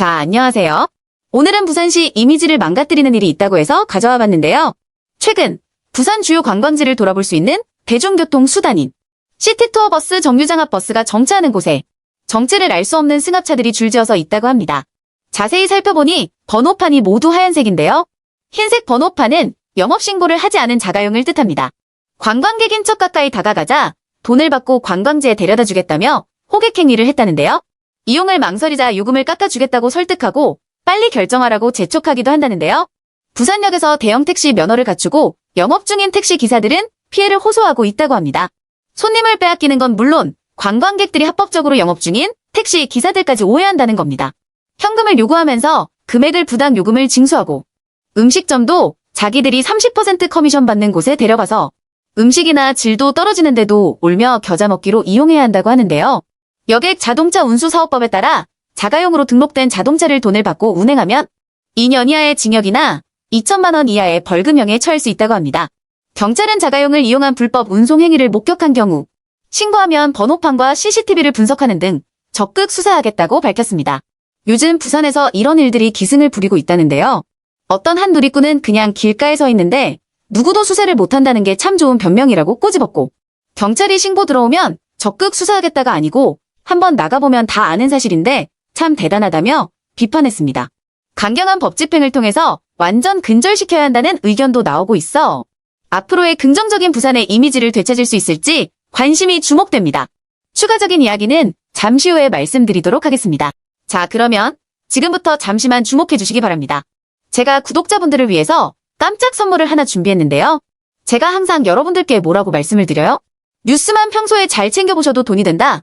자, 안녕하세요. 오늘은 부산시 이미지를 망가뜨리는 일이 있다고 해서 가져와 봤는데요. 최근 부산 주요 관광지를 돌아볼 수 있는 대중교통 수단인 시티투어 버스 정류장앞 버스가 정차하는 곳에 정체를 알 수 없는 승합차들이 줄지어서 있다고 합니다. 자세히 살펴보니 번호판이 모두 하얀색인데요. 흰색 번호판은 영업신고를 하지 않은 자가용을 뜻합니다. 관광객인 척 가까이 다가가자 돈을 받고 관광지에 데려다 주겠다며 호객행위를 했다는데요. 이용을 망설이자 요금을 깎아주겠다고 설득하고 빨리 결정하라고 재촉하기도 한다는데요. 부산역에서 대형 택시 면허를 갖추고 영업 중인 택시 기사들은 피해를 호소하고 있다고 합니다. 손님을 빼앗기는 건 물론 관광객들이 합법적으로 영업 중인 택시 기사들까지 오해한다는 겁니다. 현금을 요구하면서 금액을 부당 요금을 징수하고 음식점도 자기들이 30% 커미션 받는 곳에 데려가서 음식이나 질도 떨어지는데도 울며 겨자 먹기로 이용해야 한다고 하는데요. 여객 자동차 운수사업법에 따라 자가용으로 등록된 자동차를 돈을 받고 운행하면 2년 이하의 징역이나 2천만 원 이하의 벌금형에 처할 수 있다고 합니다. 경찰은 자가용을 이용한 불법 운송 행위를 목격한 경우 신고하면 번호판과 CCTV를 분석하는 등 적극 수사하겠다고 밝혔습니다. 요즘 부산에서 이런 일들이 기승을 부리고 있다는데요. 어떤 한 누리꾼은 그냥 길가에 서 있는데 누구도 수세를 못한다는 게 참 좋은 변명이라고 꼬집었고 경찰이 신고 들어오면 적극 수사하겠다가 아니고 한번 나가보면 다 아는 사실인데 참 대단하다며 비판했습니다. 강경한 법 집행을 통해서 완전 근절시켜야 한다는 의견도 나오고 있어 앞으로의 긍정적인 부산의 이미지를 되찾을 수 있을지 관심이 주목됩니다. 추가적인 이야기는 잠시 후에 말씀드리도록 하겠습니다. 자, 그러면 지금부터 잠시만 주목해 주시기 바랍니다. 제가 구독자분들을 위해서 깜짝 선물을 하나 준비했는데요. 제가 항상 여러분들께 뭐라고 말씀을 드려요? 뉴스만 평소에 잘 챙겨보셔도 돈이 된다.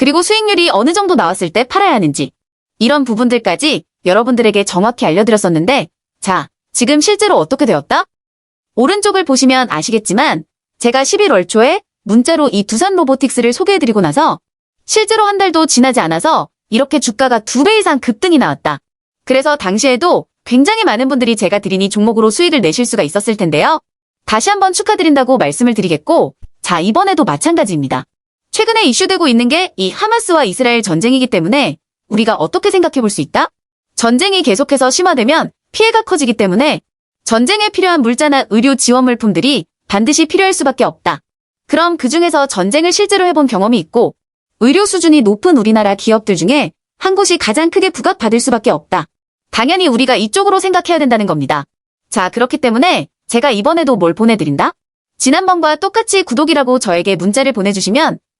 그리고 수익률이 어느 정도 나왔을 때 팔아야 하는지, 이런 부분들까지 여러분들에게 정확히 알려드렸었는데, 자, 지금 실제로 어떻게 되었다? 오른쪽을 보시면 아시겠지만, 제가 11월 초에 문자로 이 두산 로보틱스를 소개해드리고 나서, 실제로 한 달도 지나지 않아서 이렇게 주가가 두 배 이상 급등이 나왔다. 그래서 당시에도 굉장히 많은 분들이 제가 드린 이 종목으로 수익을 내실 수가 있었을 텐데요. 다시 한번 축하드린다고 말씀을 드리겠고, 자, 이번에도 마찬가지입니다. 최근에 이슈되고 있는 게 이 하마스와 이스라엘 전쟁이기 때문에 우리가 어떻게 생각해 볼 수 있다? 전쟁이 계속해서 심화되면 피해가 커지기 때문에 전쟁에 필요한 물자나 의료 지원 물품들이 반드시 필요할 수밖에 없다. 그럼 그 중에서 전쟁을 실제로 해본 경험이 있고 의료 수준이 높은 우리나라 기업들 중에 한 곳이 가장 크게 부각받을 수밖에 없다. 당연히 우리가 이쪽으로 생각해야 된다는 겁니다. 자, 그렇기 때문에 제가 이번에도 뭘 보내드린다? 지난번과 똑같이 구독이라고 저에게 문자를 보내주시면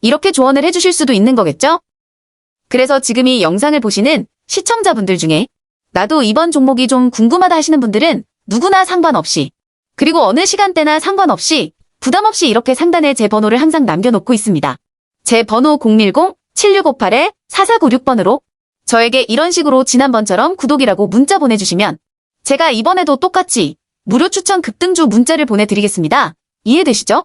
이렇게 조언을 해주실 수도 있는 거겠죠? 그래서 지금 이 영상을 보시는 시청자분들 중에 나도 이번 종목이 좀 궁금하다 하시는 분들은 누구나 상관없이 그리고 어느 시간대나 상관없이 부담 없이 이렇게 상단에 제 번호를 항상 남겨놓고 있습니다. 제 번호 010-7658-4496번으로 저에게 이런 식으로 지난번처럼 구독이라고 문자 보내주시면 제가 이번에도 똑같이 무료 추천 급등주 문자를 보내드리겠습니다. 이해되시죠?